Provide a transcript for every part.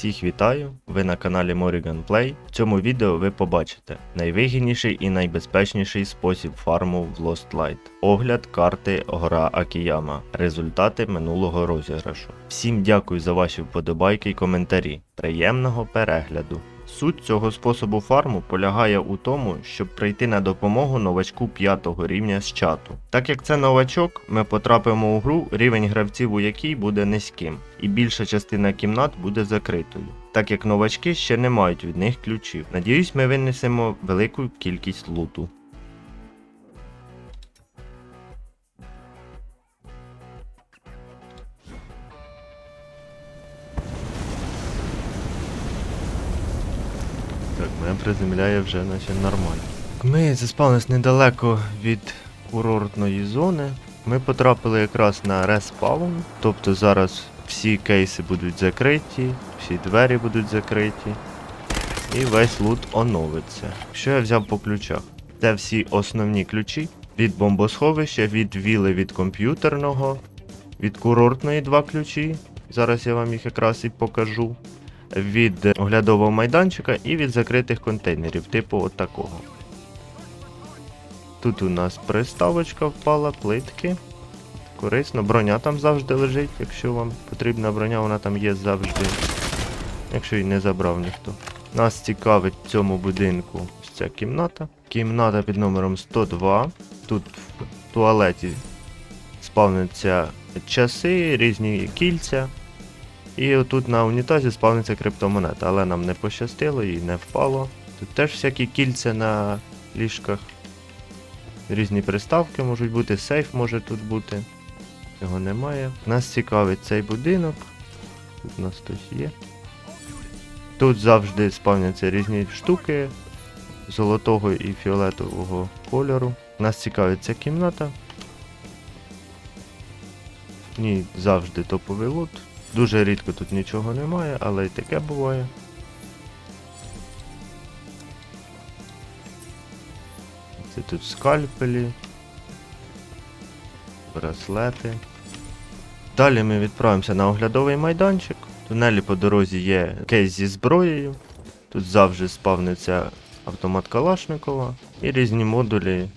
Всіх вітаю! Ви на каналі Morrigan Play. В цьому відео ви побачите найвигідніший і найбезпечніший спосіб фарму в Lost Light. Огляд карти Гора Акіяма. Результати минулого розіграшу. Всім дякую за ваші вподобайки і коментарі. Приємного перегляду! Суть цього способу фарму полягає у тому, щоб прийти на допомогу новачку 5 рівня з чату. Так як це новачок, ми потрапимо у гру, рівень гравців у якій буде низьким, і більша частина кімнат буде закритою. Так як новачки ще не мають від них ключів. Надіюсь, ми винесемо велику кількість луту. Мене приземляє вже наче нормально. Ми заспавнились недалеко від курортної зони. Ми потрапили якраз на респаун, тобто зараз всі кейси будуть закриті, всі двері будуть закриті. І весь лут оновиться. Що я взяв по ключах? Це всі основні ключі від бомбосховища, від віли від комп'ютерного, від курортної два ключі. Зараз я вам їх якраз і покажу від оглядового майданчика і від закритих контейнерів, типу от такого. Тут у нас приставочка впала, плитки. Корисно, броня там завжди лежить, якщо вам потрібна броня, вона там є завжди. Якщо її не забрав ніхто. Нас цікавить в цьому будинку ось ця кімната. Кімната під номером 102. Тут в туалеті спавняться часи, різні кільця. І отут на унітазі спавниться криптомонета, але нам не пощастило і не впало. Тут теж всякі кільця на ліжках. Різні приставки можуть бути, сейф може тут бути. Цього немає. Нас цікавить цей будинок. Тут у нас хтось є. Тут завжди спавняться різні штуки золотого і фіолетового кольору. Нас цікавить ця кімната. Ні, завжди топовий лут. Дуже рідко тут нічого немає, але й таке буває. Це тут скальпелі, браслети. Далі ми відправимося на оглядовий майданчик. Тунелі по дорозі є кейс зі зброєю. Тут завжди спавниться автомат Калашникова і різні модулі.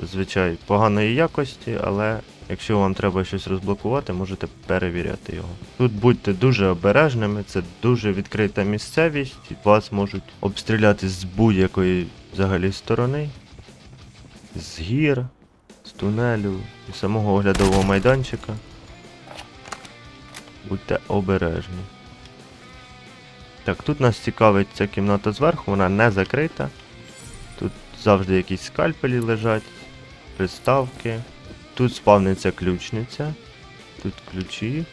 Зазвичай поганої якості, але якщо вам треба щось розблокувати, можете перевіряти його. Тут будьте дуже обережними, це дуже відкрита місцевість, вас можуть обстріляти з будь-якої взагалі сторони, з гір, з тунелю, з самого оглядового майданчика. Будьте обережні. Так, тут нас цікавить ця кімната зверху, вона не закрита. Тут завжди якісь скальпелі лежать, приставки. Тут спавниться ключниця. Тут ключі.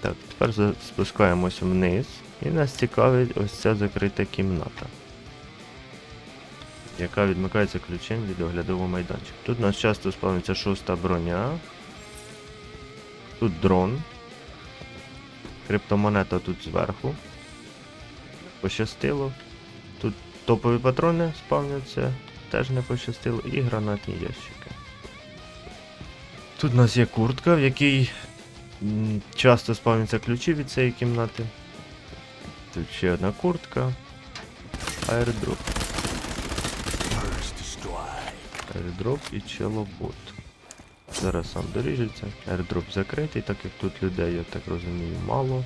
Так, тепер спускаємося вниз. І нас цікавить ось ця закрита кімната. Яка відмикається ключем від оглядового майданчика. Тут у нас часто спавниться шоста броня. Тут дрон. Криптомонета тут зверху. Пощастило. Тут топові патрони спавняться, теж не пощастило, і гранатні ящики. Тут у нас є куртка, в якій часто спавняться ключі від цієї кімнати. Тут ще одна куртка. Аердроп. Аердроп і челобот. Зараз сам доріжеться. Аердроп закритий, так як тут людей, я так розумію, мало.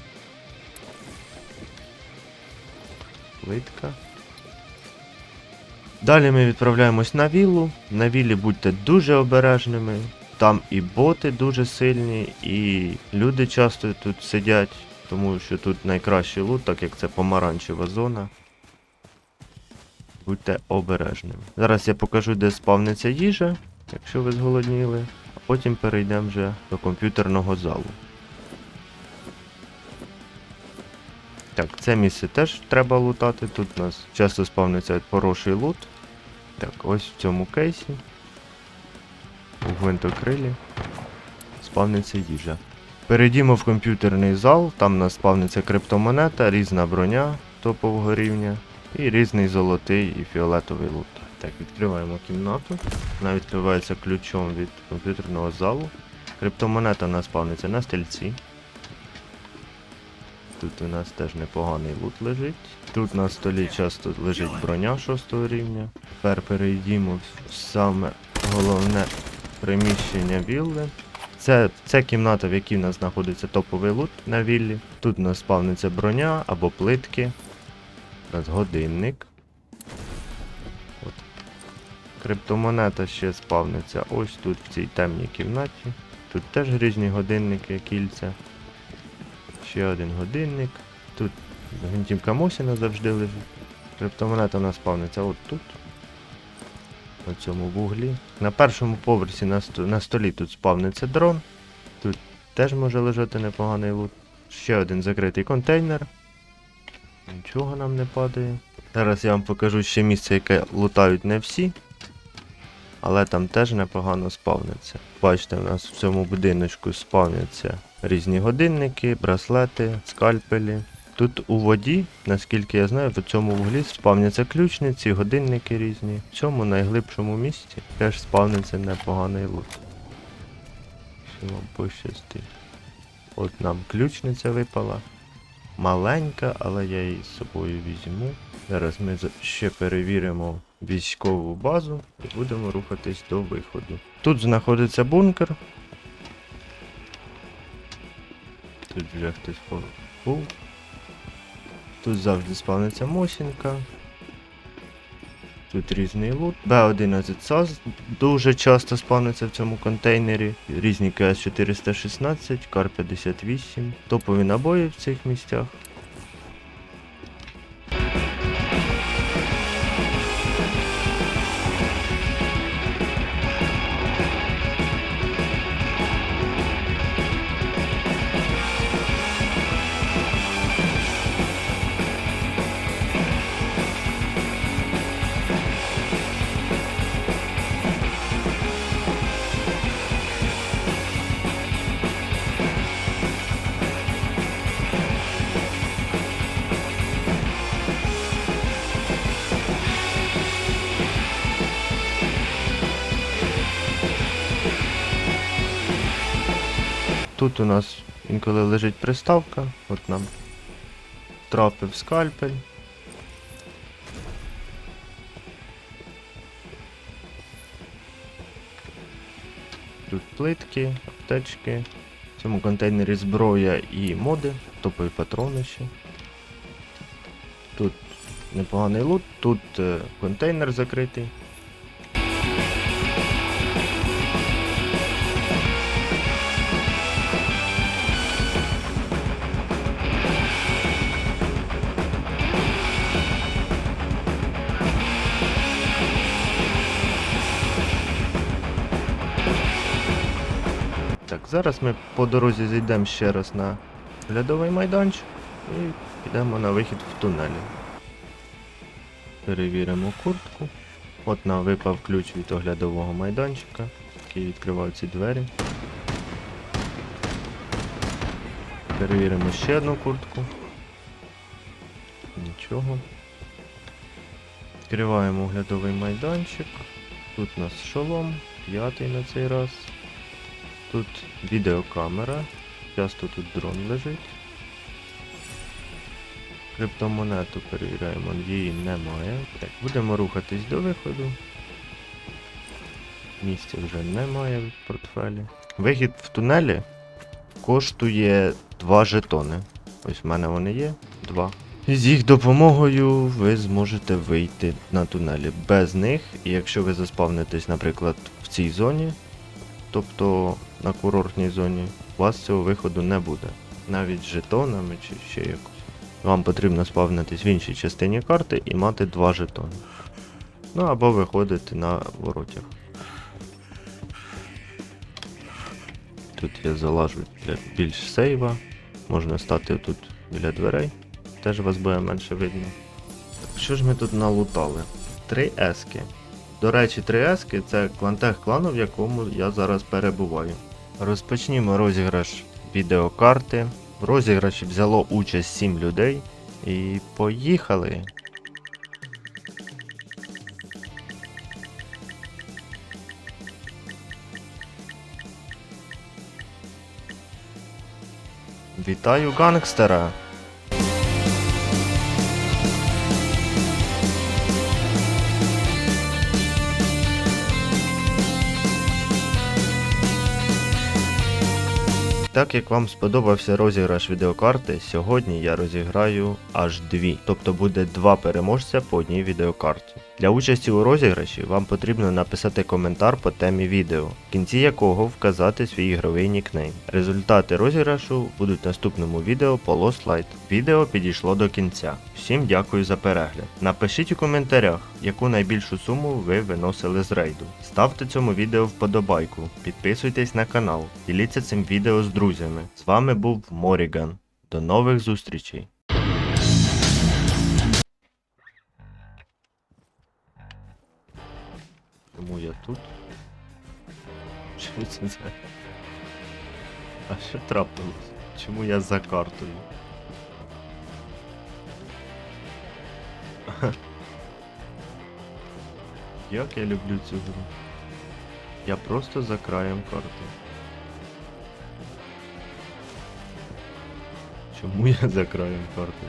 Плитка. Далі ми відправляємось на віллу. На віллі будьте дуже обережними. Там і боти дуже сильні, і люди часто тут сидять, тому що тут найкращий лут, так як це помаранчева зона. Будьте обережними. Зараз я покажу, де спавниться їжа, якщо ви зголодніли, а потім перейдемо вже до комп'ютерного залу. Так, це місце теж треба лутати. Тут у нас часто спавниться хороший лут. Так, ось в цьому кейсі. Гвинтокрилі спавниться їжа. Перейдімо в комп'ютерний зал, там нас спавниться криптомонета, різна броня топового рівня і різний золотий і фіолетовий лут. Так, відкриваємо кімнату. Вона відкривається ключом від комп'ютерного залу. Криптомонета у нас спавниться на стільці. Тут у нас теж непоганий лут лежить. Тут на столі часто лежить броня 6 рівня. Тепер перейдімо в саме головне приміщення вілли. Це, це кімната, в якій в нас знаходиться топовий лут на віллі. Тут у нас спавниться броня або плитки. Нас годинник. От. Криптомонета ще спавниться ось тут, в цій темній кімнаті. Тут теж різні годинники, кільця. Ще один годинник. Тут гвинтівка Мосіна завжди лежить. Криптомонета у нас спавниться от тут. На цьому вуглі. На першому поверсі на, на столі тут спавниться дрон. Тут теж може лежати непоганий лут. Ще один закритий контейнер. Нічого нам не падає. Зараз я вам покажу ще місце, яке лутають не всі. Але там теж непогано спавниться. Бачите, у нас в цьому будиночку спавняться різні годинники, браслети, скальпелі. Тут у воді, наскільки я знаю, в цьому вуглі спавняться ключниці, годинники різні. В цьому найглибшому місці теж спавниться непоганий лут. Що вам пощастить. От нам ключниця випала. Маленька, але я її з собою візьму. Зараз ми ще перевіримо військову базу і будемо рухатись до виходу. Тут знаходиться бункер. Тут вже хтось був. Тут завжди спавниться Мосінка. Тут різний лут. Б11 САЗ дуже часто спавниться в цьому контейнері. Різні КС-416, Кар-58. Топові набої в цих місцях. Тут у нас інколи лежить приставка, от нам трапив скальпель. Тут плитки, аптечки. В цьому контейнері зброя і моди, топові патрони ще. Тут непоганий лут, тут е, контейнер закритий. Так, зараз ми по дорозі зайдемо ще раз на глядовий майданчик і підемо на вихід в тунелі. Перевіримо куртку. От нам випав ключ від оглядового майданчика, який відкривав ці двері. Перевіримо ще одну куртку. Нічого. Відкриваємо оглядовий майданчик. Тут у нас шолом, п'ятий на цей раз. Тут відеокамера. Часто тут дрон лежить. Криптомонету перевіряємо, її немає. Так, будемо рухатись до виходу. Місця вже немає в портфелі. Вихід в тунелі коштує 2 жетони. Ось в мене вони є. Два. З їх допомогою ви зможете вийти на тунелі. Без них, і якщо ви заспавнитесь, наприклад, в цій зоні, тобто на курортній зоні, у вас цього виходу не буде. Навіть з жетонами чи ще якось. Вам потрібно спавнитись в іншій частині карти і мати два жетони. Ну або виходити на воротях. Тут я залажу для більш сейва. Можна стати тут біля дверей. Теж вас буде менше видно. Що ж ми тут налутали? Три ески. До речі, 3С це клантех клану, в якому я зараз перебуваю. Розпочнімо розіграш відеокарти. В розіграші взяло участь 7 людей. І поїхали! Вітаю гангстера! Так як вам сподобався розіграш відеокарти, сьогодні я розіграю аж дві, тобто буде два переможця по одній відеокарті. Для участі у розіграші вам потрібно написати коментар по темі відео, в кінці якого вказати свій ігровий нікнейм. Результати розіграшу будуть в наступному відео по Lost Light. Відео підійшло до кінця. Всім дякую за перегляд. Напишіть у коментарях, яку найбільшу суму ви виносили з рейду. Ставте цьому відео вподобайку, підписуйтесь на канал, діліться цим відео з друзями. З вами був Моріган. До нових зустрічей! Чому я тут? Що це за... А що трапилось? Чому я за картою? Як я люблю цю гру. Я просто за краєм карти. Чому я за краєм карти?